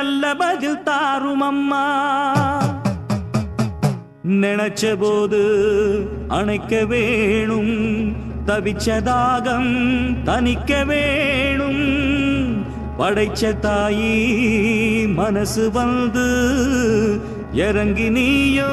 நல்ல பதில் தாரும் அம்மா நினைச்ச போது அணைக்க வேணும். தவிச்ச தாகம் தணிக்க வேணும். படைச்ச தாயி மனசு வந்து இறங்கி நீயோ